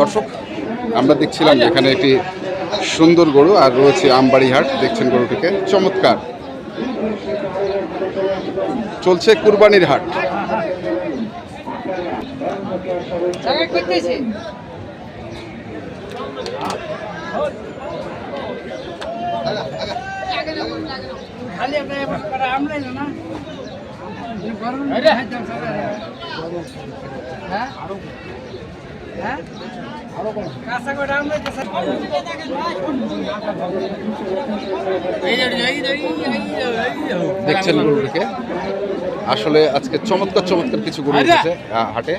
দর্শক, আমরা দেখছিলাম এখানে একটি সুন্দর গরু আর রয়েছে আমবাড়ি হাট দেখছেন গরুটিকে। চমৎকার। চলছে কুরবানির হাট একটা আমলাই না হ্যাঁ হ্যাঁ কাঁচা করে আমলাই দেখছেন গরুটিকে আসলে আজকে চমৎকার চমৎকার কিছু গরু উঠেছে হাটে।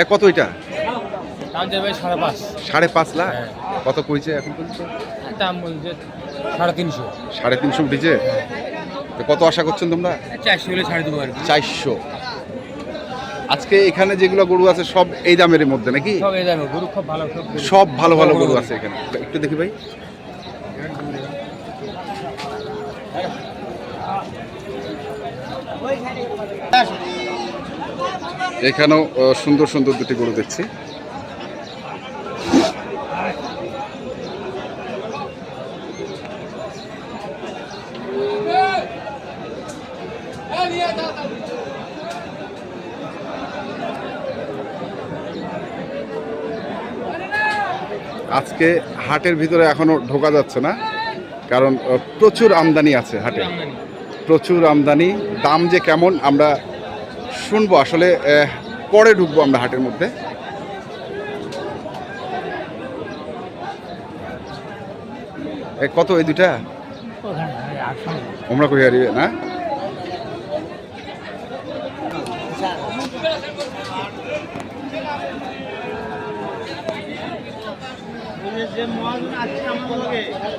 এ কত এটা সাড়ে পাঁচ। সাড়ে পাঁচ লাখ? কত কইছে এখন পর্যন্ত? দাম বলছে সাড়ে তিনশো। সাড়ে তিনশো উঠেছে? তো কত আশা করছেন তোমরা? চারশো হলে ছাড়ে দেবো আর কি। চারশো। আজকে এখানে যেগুলো গরু আছে সব এই দামের মধ্যে নাকি? সব এই দামে গরু খুব ভালো সব ভালো ভালো গরু আছে এখানে। একটু দেখি ভাই। এখানেও সুন্দর সুন্দর দুটি গরু দেখছি। আজকে হাটের ভিতরে এখনও ঢোকা যাচ্ছে না কারণ প্রচুর আমদানি আছে হাটে। প্রচুর আমদানি। দাম যে কেমন আমরা শুনব। আসলে পরে ঢুকবো আমরা হাটের মধ্যে। কত এই দুটা আমরা কই হারিবে না?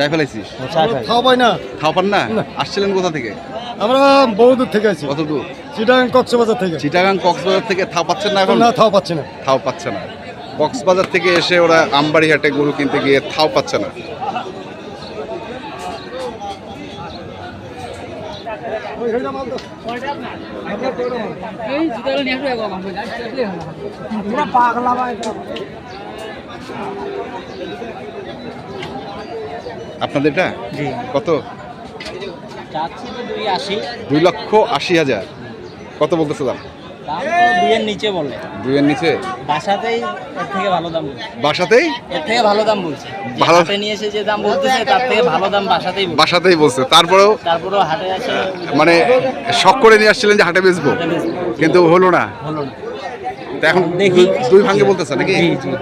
চাই ফেলাইছিস? খাওয়া পাই না। খাওয়া পান না? আসছিলেন কোথা থেকে? আমরা বহুদূর থেকে আছি কত দূর? চিটাগাং কক্সবাজার থেকে। চিটাগাং কক্সবাজার থেকে থাও পাচ্ছেন না এখন? না খাওয়া পাচ্ছি না। থাও পাচ্ছে না। কক্সবাজার থেকে এসে ওরা আমবাড়ি হাটে গরু কিনতে গিয়ে থাও পাচ্ছে না। পাগলা ভাই আপনাদের এটা জি। কত? দুই লক্ষ আশি হাজার। কত বলতেছে দাম? দাম তো দুইয়ের নিচে বলে। দুইয়ের নিচে? বাসাতেই এর থেকে ভালো দাম বাসাতেই? এর থেকে ভালো দাম বলছে। ভালো- হাটে নিয়ে এসে যে দাম বলতেছে তার থেকে ভালো দাম বাসাতেই বাসাতেই বলছে। তারপরেও তারপরেও হাটে আসে মানে শখ করে নিয়ে আসছিলেন যে হাটে বেচবো। কিন্তু হলো না। হলো না। তা এখন দেখি। দুই- ভাঙ্গে বলতেছে নাকি? জি জি।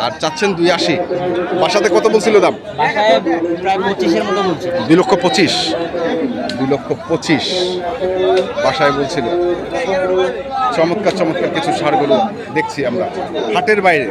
আর চাচ্ছেন দুই আশি। বাসাতে কত বলছিল দাম? বাসায় প্রায় পঁচিশের মতো বলছে। দুই লক্ষ পঁচিশ। দুই লক্ষ পঁচিশ বাসায় বলছিল। চমৎকার চমৎকার কিছু সারগুলো দেখছি আমরা। হাটের বাইরে।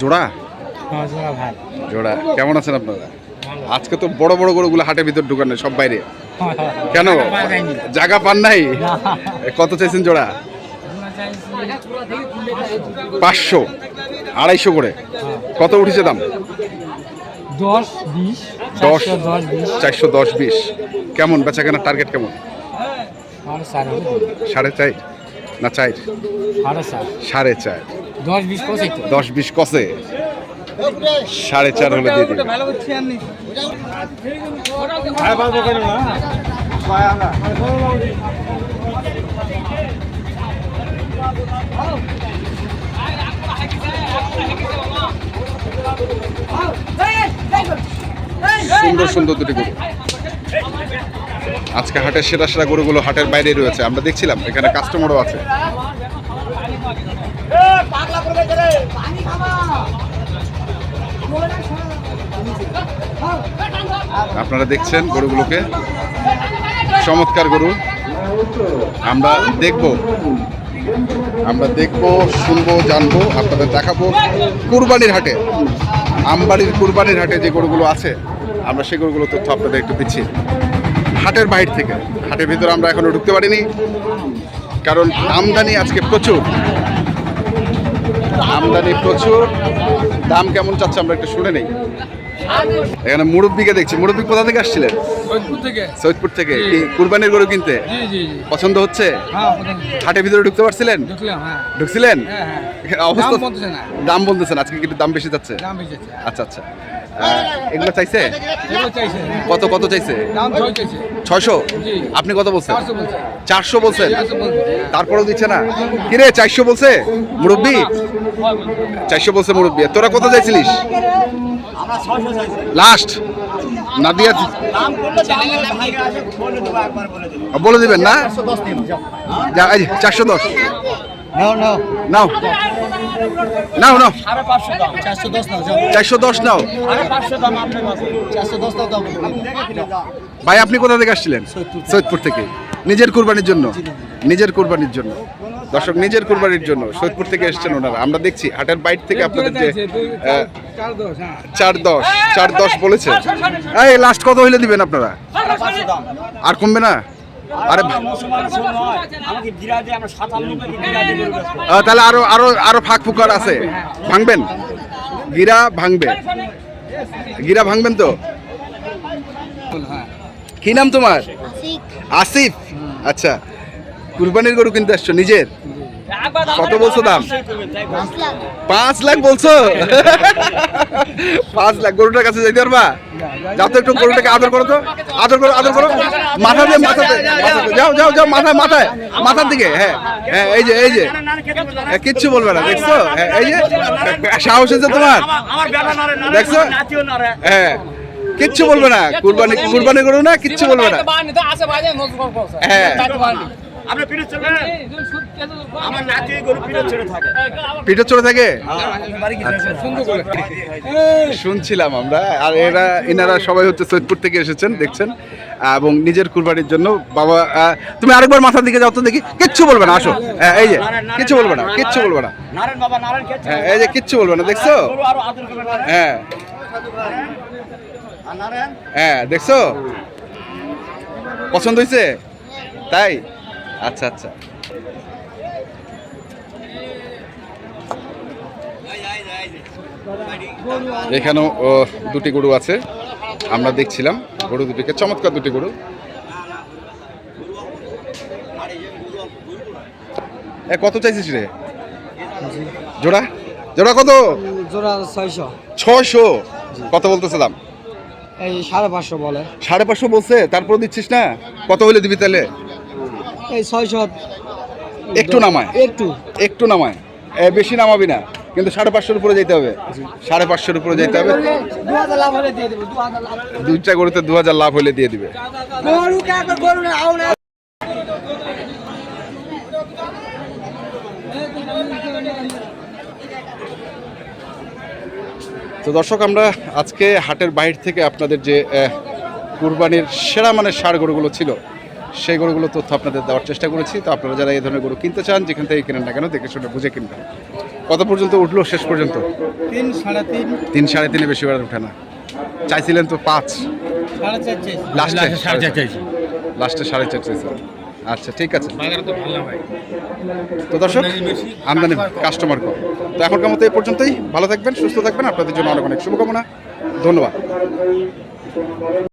জোড়া? জোড়া কেমন আছেন আপনারা? আজকে তো বড় বড় গরুগুলো হাটের ভিতর ঢুকানো সব বাইরে। কেন? জায়গা পান নাই? কত চাইছেন জোড়া? পাঁচশো আড়াইশো করে। কত উঠেছে দাম? দশ বিশ দশ চারশো দশ বিশ। কেমন? বেচা কেনার টার্গেট কেমন সাড়ে চার? না চার? সাড়ে চার। দশ বিশ কষে সাড়ে চার হলে দিয়ে সুন্দর সুন্দর দুটি গরু আজকে হাটের সেরা সেরা গরুগুলো হাটের বাইরে রয়েছে। আমরা দেখছিলাম, এখানে কাস্টমারও আছে। আপনারা দেখছেন গরুগুলোকে। চমৎকার গরু। আমরা দেখব আমরা দেখব, শুনব, জানব, আপনাদের দেখাবো। কুরবানির হাটে, আমবাড়ির কুরবানির হাটে যে গরুগুলো আছে আমরা সেই গরুগুলো তথ্য আপনাদের একটু দিচ্ছি। হাটের বাইর থেকে হাটের ভিতরে আমরা এখনও ঢুকতে পারিনি। কারণ আমদানি আজকে প্রচুর। আমদানি প্রচুর। দাম কেমন চাচ্ছে আমরা একটু শুনে নেই। এখানে মুরব্বীকে দেখছি। মুরব্বী কোথা থেকে আসছিলেন? সৈয়দপুর থেকে। কি কুরবানির গরু কিনতে? জি পছন্দ হচ্ছে? হ্যাঁ হাটের ভিতরে ঢুকতে পারছিলেন? হ্যাঁ। ঢুকছিলেন? হ্যাঁ হ্যাঁ। অবস্থা দাম বলতেছেন আজকে কিন্তু দাম বেশি যাচ্ছে। আচ্ছা আচ্ছা। এগুলো চাইছে? এগুলো চাইছে। কত কত চাইছে? ছয়শো? আপনি কত বলছেন? চারশো বলছেন? তারপরেও দিচ্ছে না? কিরে চারশো বলছে? মুরব্বি? চারশো বলছে মুরব্বি। তোরা কত চাইছিলিস? লাস্ট না দিয়া বলে দিবেন না? চারশো দশ। নাও নাও। নাও। চারশো দশ নাও ভাই আপনি কোথা থেকে আসছিলেন? সৈয়দপুর থেকে। নিজের কুরবানির জন্য? নিজের কুরবানির জন্য। দর্শক নিজের কুরবানির জন্য। সৈয়দপুর থেকে এসছেন ওনারা। আমরা দেখছি হাটের বাইট থেকে আপনাদের যে চার দশ হ্যাঁ। চার দশ চার দশ বলেছে। এই লাস্ট কত হইলে দিবেন আপনারা? আর কমবে না? আরে তাহলে আরও আরও আরও ফাঁক ফুকার আছে। ভাঙবেন? গিরা ভাঙবে। গিরা ভাঙবেন তো? কি নাম তোমার? আসিফ? আচ্ছা। কুরবানির গরু কিনতে আসছো নিজের? কত বলছো দাম? পাঁচ লাখ বলছো? পাঁচ লাখ গরুটার কাছে যাইতে পারবা? যাও তো একটু গরুটাকে আদর করো তো। আদর করো আদর করো। মাথা দিয়ে মাথা। যাও যাও যাও মাথা মাথায় মাথার দিকে। হ্যাঁ হ্যাঁ এই যে এই যে। হ্যাঁ, কিচ্ছু বলবে না দেখছ? হ্যাঁ এই যে সাহস আছে তোমার। দেখছ? হ্যাঁ কিচ্ছু বলবে না। কুরবানি কুরবানি করো না কিচ্ছু বলবে না। হ্যাঁ। ফিরে চলবে আমার নাতি গরু ফিরে চলে থাকে। পিঠে চড়ে থাকে? শুনছিলাম আমরা। আর এরা এনারা সবাই হচ্ছে সৈয়দপুর থেকে এসেছেন দেখছেন। এবং নিজের কুরবানির জন্য বাবা তুমি আরেকবার মাথার দিকে যাও তো দেখি। কিচ্ছু বলবে না আসো। হ্যাঁ, এই যে কিচ্ছু বলবে না কিচ্ছু বলবে না। হ্যাঁ এই যে কিচ্ছু বলবে না দেখছ? হ্যাঁ। হ্যাঁ দেখছ? পছন্দ হয়েছে তাই? আচ্ছা আচ্ছা। এখানেও ও, দুটি গরু আছে। আমরা দেখছিলাম গরু দুটিকে চমৎকার দুটি গরু। এ কত চাইছিস রে? জোড়া? জোড়া কত? জোড়া ছয়শো। ছয়শো? কত বলতেছে দাম? এই সাড়ে পাঁচশো বলে। সাড়ে পাঁচশো বলছে তারপর দিচ্ছিস না? কত হলে দিবি তাহলে? এই ছয়শো একটু নামায়? একটু। একটু নামায়? বেশি নামাবি না কিন্তু সাড়ে পাঁচশোর উপরে যেতে হবে। সাড়ে পাঁচশোর উপরে যেতে হবে। দুইটা গরুতে দু হাজার লাভ হলে দিয়ে দিবে। তো দর্শক আমরা আজকে হাটের বাইরে থেকে আপনাদের যে কুরবানির সেরা মানের সার গরুগুলো ছিল সেই গরুগুলো তথ্য আপনাদের দেওয়ার চেষ্টা করেছি। তো আপনারা যারা এই ধরনের গরু কিনতে চান যেখান থেকে কিনেন না কেন দেখে শুনে বুঝে কিনবেন। কত পর্যন্ত উঠল শেষ পর্যন্ত? তিন সাড়ে তিন। তিন সাড়ে তিনে বেশি বার উঠে না। চাইছিলেন তো পাঁচ। সাড়ে চার চাইছি। লাস্টে লাস্টে সাড়ে চার চাইছে। আচ্ছা ঠিক আছে। তো দর্শক আমদানি কাস্টমার কম। কাস্টমার কম। তো এখনকার মতো এই পর্যন্তই। ভালো থাকবেন সুস্থ থাকবেন। আপনাদের জন্য অনেক অনেক শুভকামনা। ধন্যবাদ।